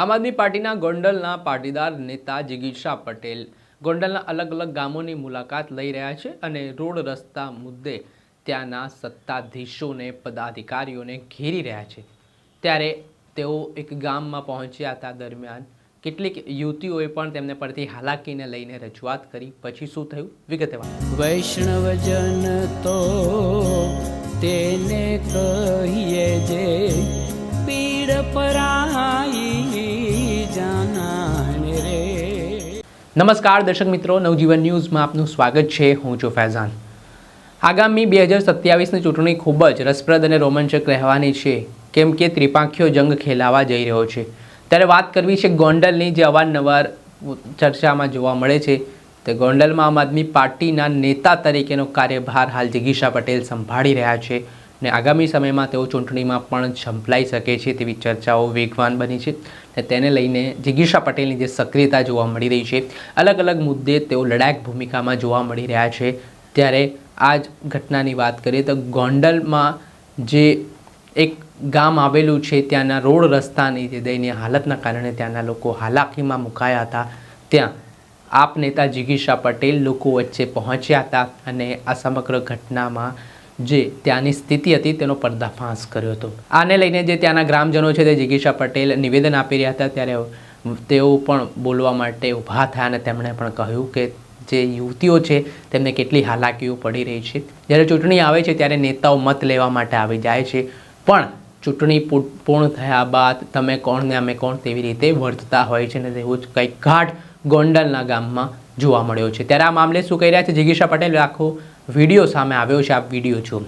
આમ આદમી પાર્ટીના ગોંડલના પાટીદાર નેતા જિગીષા પટેલ ગોંડલના અલગ અલગ ગામોની મુલાકાત લઈ રહ્યા છે અને રોડ રસ્તા મુદ્દે ત્યાંના સત્તાધીશોને, પદાધિકારીઓને ઘેરી રહ્યા છે. ત્યારે તેઓ એક ગામમાં પહોંચ્યા હતા દરમિયાન. કેટલીક યુવતીઓએ પણ તેમને પરથી હાલાકીને લઈને રજૂઆત કરી. પછી શું થયું? વિગતે વાત વૈષ્ણવજન તો તેને કહીએ જે, પીડ પરાઈ નમસ્કાર દર્શક મિત્રો, નવજીવન ન્યૂઝમાં આપનું સ્વાગત છે. હું છું ફૈઝાન. આગામી બે હજાર સત્યાવીસની ચૂંટણી ખૂબ જ રસપ્રદ અને રોમાંચક રહેવાની છે. કેમ કે ત્રિપાંખીઓ જંગ ખેલાવા જઈ રહ્યો છે. ત્યારે વાત કરવી છે ગોંડલની, જે અવારનવાર ચર્ચામાં જોવા મળે છે. તે ગોંડલમાં આમ આદમી પાર્ટીના નેતા તરીકેનો કાર્યભાર હાલ જિગીશા પટેલ સંભાળી રહ્યા છે. અને આગામી સમયમાં તેઓ ચૂંટણીમાં પણ ઝંપલાઈ શકે છે તેવી ચર્ચાઓ વેગવાન બની છે અને તેને લઈને જિગીશા પટેલની જે સક્રિયતા જોવા મળી રહી છે અલગ અલગ મુદ્દે તેઓ લડાયક ભૂમિકામાં જોવા મળી રહ્યા છે. ત્યારે આ જ ઘટનાની વાત કરીએ તો ગોંડલમાં જે એક ગામ આવેલું છે, ત્યાંના રોડ રસ્તાની જે દયનીય હાલતના કારણે ત્યાંના લોકો હાલાકીમાં મુકાયા હતા. ત્યાં આપ નેતા જિગીશા પટેલ લોકો વચ્ચે પહોંચ્યા હતા અને આ સમગ્ર ઘટનામાં જે ત્યાંની સ્થિતિ હતી તેનો પર્દાફાશ કર્યો હતો. આને લઈને જે ત્યાંના ગ્રામજનો છે તે જિગીશા પટેલ નિવેદન આપી રહ્યા હતા, ત્યારે તેઓ પણ બોલવા માટે ઊભા થયા અને તેમણે પણ કહ્યું કે જે યુવતીઓ છે તેમને કેટલી હાલાકીઓ પડી રહી છે. જ્યારે ચૂંટણી આવે છે ત્યારે નેતાઓ મત લેવા માટે આવી જાય છે. પણ ચૂંટણી પૂર્ણ થયા બાદ તમે કોણ ને અમે કોણ તેવી રીતે વર્તતા હોય છે ને તેવું જ કંઈક ઘાટ ગોંડલના ગામમાં જોવા મળ્યો છે. ત્યારે આ મામલે શું કહી રહ્યા છે જિગીશા પટેલ? આખો વીડિયો સામે આવ્યો છે, આપ વીડિયો જુઓ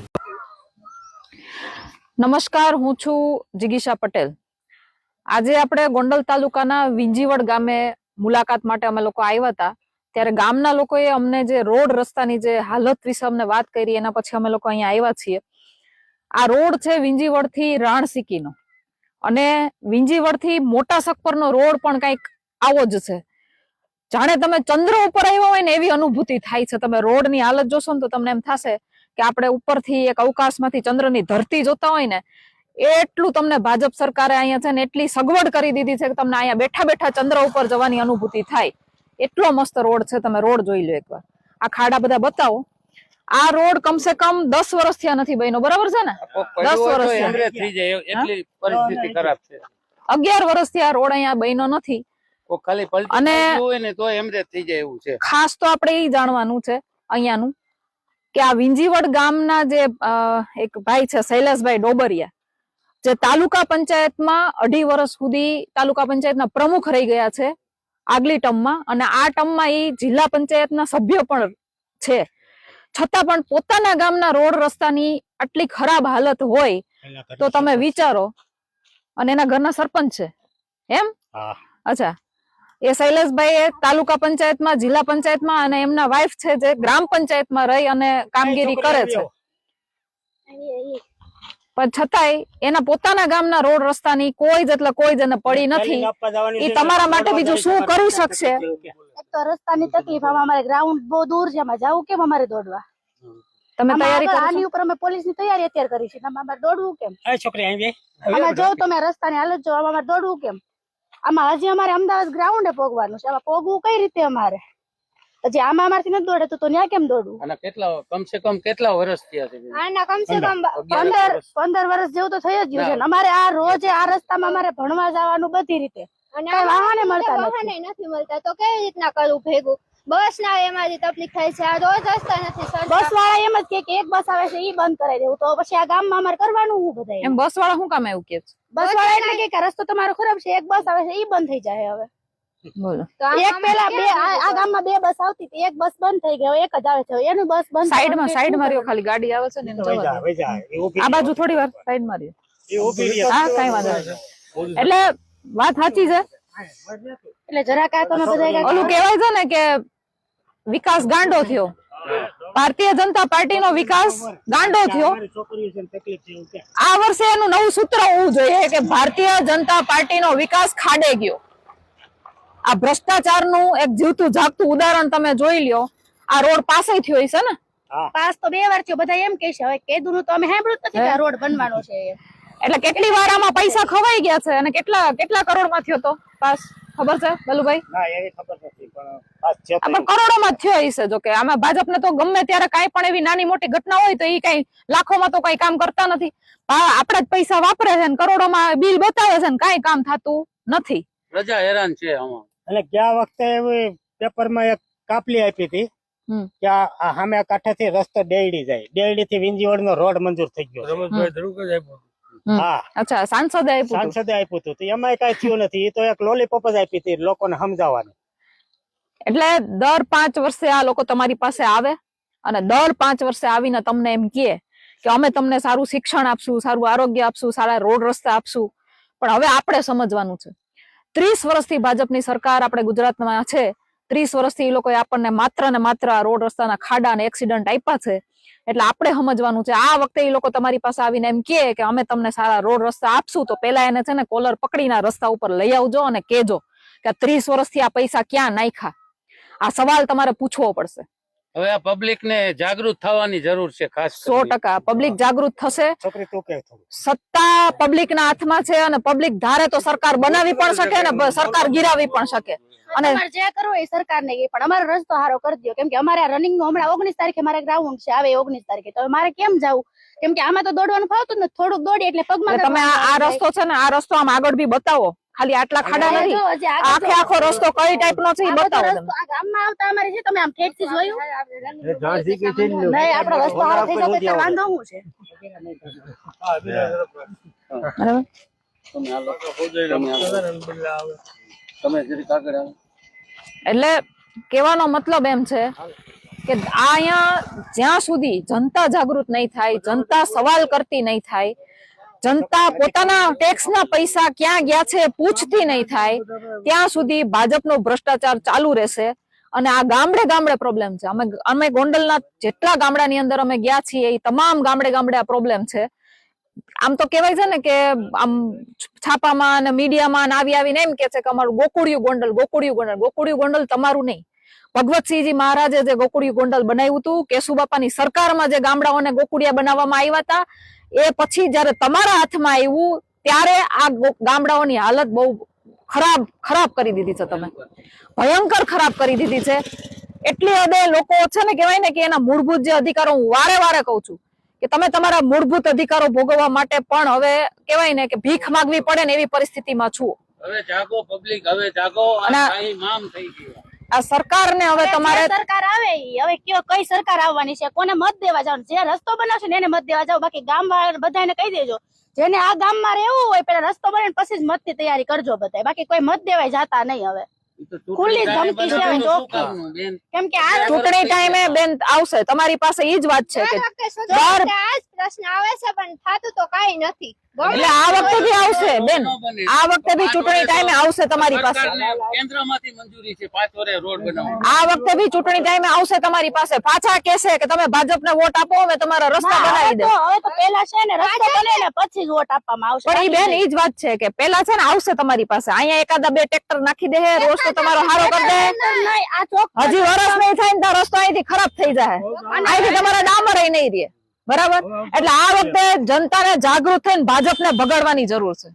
નમસ્કાર, હું છું જિગીશા પટેલ. આજે આપણે ગોંડલ તાલુકાના વિંજીવડ ગામે મુલાકાત માટે અમે લોકો આવ્યા હતા. ત્યારે ગામના લોકોએ અમને જે રોડ રસ્તાની જે હાલત વિશે અમને વાત કરી, એના પછી અમે લોકો અહીંયા આવ્યા છીએ. આ રોડ છે વિંજીવડથી રાણસીકીનો. અને વિંજીવડથી મોટા સકપરનો રોડ પણ કંઈક આવો જ છે. જાણે તમે ચંદ્ર ઉપર આવ્યો હોય ને એવી અનુભૂતિ થાય છે. તમે રોડની હાલત જોશો ને તો તમને એમ થશે કે આપણે ઉપરથી એક અવકાશમાંથી ચંદ્રની ધરતી જોતા હોય ને એટલું તમને ભાજપ સરકારે અહીંયા છે ને એટલી સગવડ કરી દીધી છે કે તમને અહીંયા બેઠા બેઠા ચંદ્ર ઉપર જવાની અનુભૂતિ થાય. એટલો મસ્ત રોડ છે તમે રોડ જોઈ લો એકવાર. આ ખાડા બધા બતાવો. આ રોડ કમસે કમ દસ વર્ષથી થયા નથી બન્યો બરાબર છે ને? દસ વર્ષ થયા. એમરે થઈ જાય એટલી પરિસ્થિતિ ખરાબ છે. અગિયાર વર્ષથી આ રોડ અહીંયા બન્યો નથી. ખાલી પલટી અને- હોય ને તો થઈ જાય એવું છે. ખાસ તો આપણે એ જાણવાનું છે અહીંયાનું કે આ વિંજીવડ ગામના જે એક ભાઈ છે શૈલેષભાઈ ડોબરિયા જે તાલુકા પંચાયતમાં અઢી વર્ષ સુધી તાલુકા પંચાયતના પ્રમુખ રહી ગયા છે આગલી ટર્મમાં અને આ ટર્મમાં એ જિલ્લા પંચાયતના સભ્ય પણ છે. છતાં પણ પોતાના ગામના રોડ રસ્તાની આટલી ખરાબ હાલત હોય તો તમે વિચારો અને એના ઘરના સરપંચ છે એમ? અચ્છા. એ શૈલેષભાઈ એ તાલુકા પંચાયતમાં જિલ્લા પંચાયતમાં અને એમના વાઇફ છે જે ગ્રામ પંચાયતમાં રહી અને કામગીરી કરે છે. પણ છતાંય એના પોતાના ગામના રોડ રસ્તાની કોઈ જ એટલે કોઈ જ એને પડી નથી. એ તમારા માટે બીજું શું કરી શકશે? એક તો રસ્તાની તકલીફ અમારે ગ્રાઉન્ડ બહુ દૂર છે એમાં જવું કેમ અમારે દોડવા? તમે તૈયારી કરો આની ઉપર અમે પોલીસની તૈયારી અત્યારે કરી છે અમારે દોડવું કેમ? છોકરી આવી આમાં જો તમે રસ્તાની હાલત જો અમારે દોડવું કેમ? આમાં હજી અમારે અમદાવાદ ગ્રાઉન્ડે પોગવાનું છે. આમાં પોગવું કઈ રીતે અમારે? હજી આમાં અમારથી નથી દોડે તો ત્યાં ન્યા કેમ દોડવું? અને કેટલા કમસે કમ કેટલા વર્ષ થયા છે? આના કમસે કમ પંદર. વર્ષ. પંદર વર્ષ જેવું તો થઈ જ ગયું છે. અમારે આ રોજ આ રસ્તામાં અમારે ભણવા જવાનું બધી રીતે. અને કઈ વાહને મળતા નથી. મળતા. તો કેવી રીતના કરવું ભેગું? બસ ના એમાંથી તકલીફ થાય છે આ રોજ રસ્તા નથી. બસ વાળા એમ જ કે એક બસ આવે છે ઈ બંધ કરાવી દેવું. તો પછી આ ગામમાં અમારે કરવાનું હું બધા એમ બસ વાળા શું કામ એવું કે છે? બસ વાળા એટલે કે રસ્તો તમારો ખરાબ છે એક બસ આવે છે ઈ બંધ થઈ જાય હવે. બોલો. તો એક પેલા બે આ આ ગામમાં બે બસ આવતી હતી એક બસ બંધ થઈ ગઈ એક જ આવે છે. એનું બસ બંધ સાઈડમાં સાઈડમાં ખાલી ગાડી આવે છે ને. આ બાજુ થોડી વાર સાઈડમાં હા કઈ વાંધો નહીં. એટલે વાત સાચી છે? એટલે જરાક આ તમે બધા ઓલું કહેવાય છે ને કે વિકાસ ગાંડો થયો. ભારતીય જનતા પાર્ટીનો વિકાસ ગાંડો થયો. આ વર્ષે એનું નવું સૂત્ર હોવું જોઈએ કે ભારતીય જનતા પાર્ટીનો વિકાસ ખાડે ગયો. આ ભ્રષ્ટાચારનું એક જીવતું જાગતું ઉદાહરણ તમે જોઈ લ્યો. આ રોડ પાસે થયો છે ને? પાસ તો બે વાર થયો. બધા એમ કહે છે હવે કેદુનું તો અમે સાંભળ્યું નથી કે આ રોડ બનવાનો છે. એટલે કેટલી વાર આમાં પૈસા ખવાઈ ગયા છે અને કેટલા કેટલા કરોડમાં થયો તો? પાસ? ખબર છે બલુભાઈ? ના એવી ખબર નથી પણ પાસ છે આમાં કરોડોમાં જ થયો હશે જો કે આમાં ભાજપને તો ગમે ત્યારે કાંઈ પણ એવી નાની મોટી ઘટના હોય તો એ કઈ લાખોમાં તો કઈ કામ કરતા નથી. આપણા જ પૈસા વાપરે છે ને કરોડોમાં બિલ બતાવે છે ને કાંઈ કામ થતું નથી. પ્રજા હેરાન છે આમાં. અને ગયા વખતે એવી પેપરમાં એક કાપલી આપી હતી કે આ સામે કાંઠેથી રસ્તો ડેરડી જાય. ડેરડી થી વિંજીવડ નો રોડ મંજૂર થઈ ગયો રમેશભાઈ ધ્રુવ જ આપ્યો. હમ. હા. અચ્છા સાંસદે આપ્યું. સાંસદે આપ્યું હતું. એમાં કઈ થયું નથી. એ તો એક લોલીપોપ જ આપી હતી લોકોને સમજાવવાની. એટલે દર પાંચ વર્ષે આ લોકો તમારી પાસે આવે અને દર પાંચ વર્ષે આવીને તમને એમ કહે કે અમે તમને સારું શિક્ષણ આપશું સારું આરોગ્ય આપશું સારા રોડ રસ્તા આપશું. પણ હવે આપણે સમજવાનું છે. ત્રીસ વર્ષથી ભાજપની સરકાર આપણે ગુજરાતમાં છે. ત્રીસ વર્ષથી એ લોકોએ આપણને માત્ર ને માત્ર રોડ રસ્તાના ખાડા અને એક્સિડન્ટ આપ્યા છે. એટલે આપણે સમજવાનું છે. આ વખતે એ લોકો તમારી પાસે આવીને એમ કે કે અમે તમને સારા રોડ રસ્તા આપશું તો પેલા એને છે ને કોલર પકડીને રસ્તા ઉપર લઈ આવજો અને કેજો કે ત્રીસ વર્ષથી આ પૈસા ક્યાં નાખ્યા? આ સવાલ તમારે પૂછવો પડશે. હવે આ પબ્લિક ને જાગૃત થવાની જરૂર છે ખાસ સો ટકા. પબ્લિક જાગૃત થશે. છોકરી તું કે થોડું સત્તા પબ્લિક ના હાથમાં છે અને પબ્લિક ધારે તો સરકાર બનાવી પણ શકે ને સરકાર ગીરાવી પણ શકે. અને જે કરવું એ સરકાર ને પણ અમારો રસ્તો હારો કરી દો કેમ કે અમારે રનિંગનું હમણાં ઓગણીસ તારીખે મારે ગ્રાઉન્ડ છે આવે ઓગણીસ તારીખે. તો મારે કેમ જવું? કેમ કે આમાં તો દોડવાનું ફાવતું ને થોડુંક દોડી એટલે પગમાં તમે આ આ રસ્તો છે ને આ રસ્તો આમ આગળ બી બતાવો. ખાલી આટલા ખાડા નથી. આખે આખો રસ્તો કઈ ટાઈપ નો છે એ બતાવો તમે. ગામમાં આવતા અમારે છે તમે આમ ઠેઠથી જોયું? નહીં, નહીં આપણો રસ્તો હારો થઈ જાય એટલે વાંધો હું છે? બરાબર. તમે હાલો. તમે એટલે કહેવાનો મતલબ એમ છે કે અહીંયા જ્યાં સુધી જનતા જાગૃત નહીં થાય, જનતા સવાલ કરતી નહીં થાય, જનતા પોતાના ટેક્સના પૈસા ક્યાં ગયા છે પૂછતી નહીં થાય, ત્યાં સુધી ભાજપનો ભ્રષ્ટાચાર ચાલુ રહેશે અને આ ગામડે ગામડે પ્રોબ્લેમ છે. અમે અમે ગોંડલના જેટલા ગામડાની અંદર અમે ગયા છીએ, એ તમામ ગામડે ગામડે આ પ્રોબ્લેમ છે. આમ તો કહેવાય છે ને કે આમ છાપામાં અને મીડિયામાં આવી આવીને એમ કે છે કે અમારું ગોકુળિયું ગોંડલ ગોકુળિયું ગોંડલ ગોકુળિયું ગોંડલ તમારું નહીં. ભગવતસિંહજી મહારાજે જે ગોકુળિયું ગોંડલ બનાવ્યું હતું, કેશુબાપાની સરકારમાં જે ગામડાઓને ગોકુળિયા બનાવવામાં આવ્યા હતા, એ પછી જયારે તમારા હાથમાં આવ્યું, ત્યારે આ ગામડાઓની હાલત બહુ ખરાબ ખરાબ કરી દીધી છે તમે. ભયંકર ખરાબ કરી દીધી છે. એટલી હદે લોકો છે ને કહેવાય ને કે એના મૂળભૂત જે અધિકારો હું વારે વારે કહું છું. કે તમે તમારા મૂળભૂત અધિકારો ભોગવવા માટે પણ હવે કહેવાય ને કે ભીખ માંગવી પડે ને એવી પરિસ્થિતિમાં છું. હવે જાગો પબ્લિક હવે જાગો. આ અને આ- મામ થઈ ગયું. આ સરકારને હવે તમારે સરકાર આવે હવે કયો કઈ સરકાર આવવાની છે? કોને મત દેવા જવાનું જે રસ્તો બનાવશે ને એને મત દેવા જાવ. બાકી ગામ વાળા બધાને કહી દેજો. જેને આ ગામમાં રહેવું હોય પેલા રસ્તો બને પછી જ મતની તૈયારી કરજો બધા બાકી કોઈ મત દેવાય જાતા નહીં હવે. ખુલ્લી ધમકી છે ચોખ્ખી. કેમ કે આ ચૂંટણી ટાઈમે બેન આવશે. તમારી પાસે ઈ જ વાત છે કે પ્રશ્ન આવે છે પણ થાતું તો કાઈ નથી. એટલે આ વખતે બી આવશે બેન. આ વખતે બી ચૂંટણી ટાઈમે આવશે તમારી પાસે. કેન્દ્રમાંથી મંજૂરી છે પાંચ વર્ષે રોડ બનાવવા આ વખતે બી ચૂંટણી ટાઈમે આવશે તમારી પાસે. પાછા કહેશે કે તમે ભાજપને વોટ આપો અમે તમારા રસ્તા બનાવી દે હવે તો પહેલા છે ને રસ્તો બને ને પછી જ વોટ આપવામાં આવશે. પણ ઈ બેન ઈ જ વાત છે કે પેલા છે ને આવશે તમારી પાસે. અહીંયા એકાદા બે ટ્રેક્ટર નાખી દે રસ્તો તમારો હારો કરી દે. નહીં, આ ચોખ્ખો હજી વરસ નહીં થાય ને તો રસ્તો અહીંથી ખરાબ થઈ જાય. અહીંથી તમારા ડામર નહીં રહે. બરાબર? એટલે આ વખતે જનતાને જાગૃત થઈને ભાજપને ભગાડવાની જરૂર છે.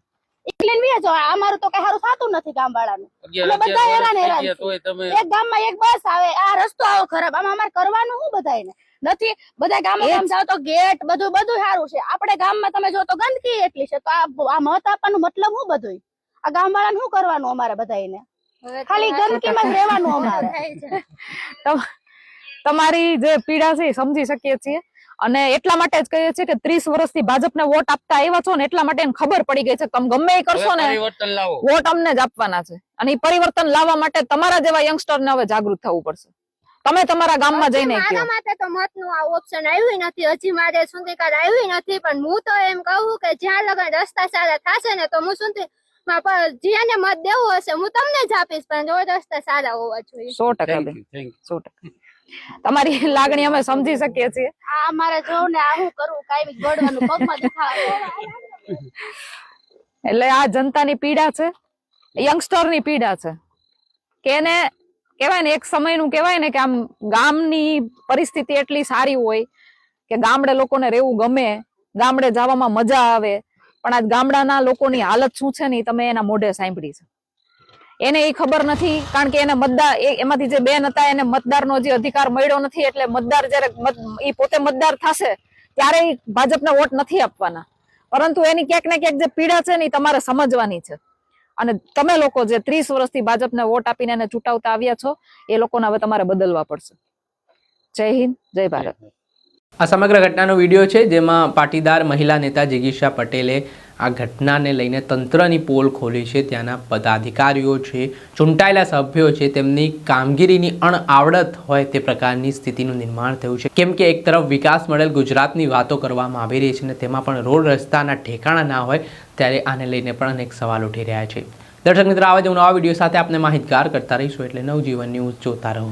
એકલીને બી જો અમારું તો કઈ સારું થતું નથી ગામ વાળાનું બધા હેરાન હેરાન ગયા તોય તમે એક ગામમાં એક બસ આવે આ રસ્તો આવો ખરાબ. આમાં અમારે કરવાનું શું બધાયને? નથી બધા ગામ ગામ જાવ તો ગેટ બધું બધું સારું છે. આપણે ગામમાં તમે જો તો ગંદકી એટલી છે. તો આ આ મત આપવાનું મતલબ શું બધું આ ગામ વાળાને શું કરવાનું અમારે બધા ખાલી ગંદકીમાં જ રહેવાનું અમારે. તમારી જે પીડા છે સમજી શકીએ છીએ. અને એટલા માટે જ કહીએ છીએ કે ત્રીસ વર્ષથી ભાજપને વોટ આપતા આવ્યા છો ને એટલા માટે એને ખબર પડી ગઈ છે તમે ગમે એ કરશો ને વોટ અમને જ આપવાના છે. અને એ પરિવર્તન લાવવા માટે તમારા જેવા યંગસ્ટર ને હવે જાગૃત થવું પડશે. તમે તમારા ગામમાં જઈને મારા માટે તો મતનું આ ઓપ્શન આવ્યું નથી. હજી મારે સુધી કાંઈ આવ્યું નથી પણ હું તો એમ કહું કે જ્યાં લગન રસ્તા સારા થશે ને તો હું સુધી જેને મત દેવું હશે હું તમને જ આપીશ પણ જો રસ્તા સારા હોવા જોઈએ. સો ટકા સો ટકા. તમારી લાગણી અમે સમજી શકીએ છીએ. આ મારે જોઉં ને આ હું કરું કાઈ બી પગમાં દુખાવો એટલે આ જનતાની પીડા છે યંગસ્ટરની પીડા છે. કે એને કહેવાય ને એક સમયનું કહેવાય ને કે આમ ગામની પરિસ્થિતિ એટલી સારી હોય કે ગામડે લોકોને રહેવું ગમે ગામડે જવામાં મજા આવે. પણ આજ ગામડાના લોકોની હાલત શું છે ને તમે એના મોઢે સાંભળી છે. એને એ ખબર નથી, કારણ કે એને મતદાર એમાંથી જે બેન હતા, એને મતદારનો જે અધિકાર મળ્યો નથી, એટલે મતદાર જ્યારે એ પોતે મતદાર થશે, ત્યારે એ ભાજપને વોટ નથી આપવાના. પરંતુ એની ક્યાંક ને ક્યાંક જે પીડા છે ને એ તમારે સમજવાની છે. અને તમે લોકો જે ત્રીસ વર્ષથી ભાજપને વોટ આપીને એને ચૂંટાવતા આવ્યા છો, એ લોકોને હવે તમારે બદલવા પડશે. જય હિન્દ, જય ભારત. આ સમગ્ર ઘટનાનો વીડિયો છે, જેમાં પાટીદાર મહિલા નેતા જિગીશા પટેલે આ ઘટનાને લઈને તંત્રની પોલ ખોલી છે. ત્યાંના પદાધિકારીઓ છે, ચૂંટાયેલા સભ્યો છે, તેમની કામગીરીની અણઆવડત હોય તે પ્રકારની સ્થિતિનું નિર્માણ થયું છે. કેમ કે એક તરફ વિકાસ મળેલ ગુજરાતની વાતો કરવામાં આવી રહી છે અને તેમાં પણ રોડ રસ્તાના ઠેકાણા ના હોય ત્યારે આને લઈને પણ અનેક સવાલ ઉઠી રહ્યા છે. દર્શક મિત્રો આવા જ નવા વીડિયો સાથે આપણે માહિતગાર કરતા રહીશું. એટલે નવજીવન ન્યૂઝ જોતા રહો.